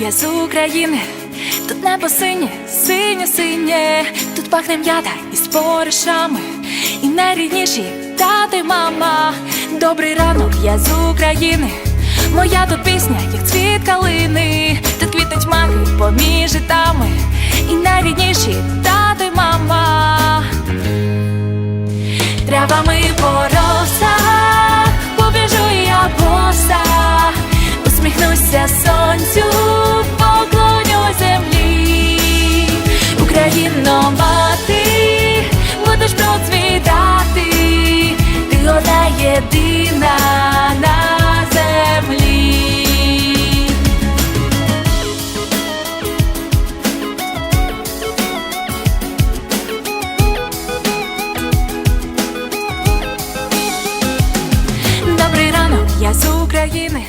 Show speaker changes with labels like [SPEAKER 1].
[SPEAKER 1] я з України, тут небо синє, синє, синє, тут пахне м'ята із споришами, і найрідніші тато й мама. Добрий ранок, я з України. Моя тут пісня, як цвіт калини, тут квітнуть маки поміж житами, і найрідніші тато й мама. Травами пороса, побіжу я боса, усміхнуся Мати, будеш процвітати, ти одна єдина на землі. Добрий ранок, я з України.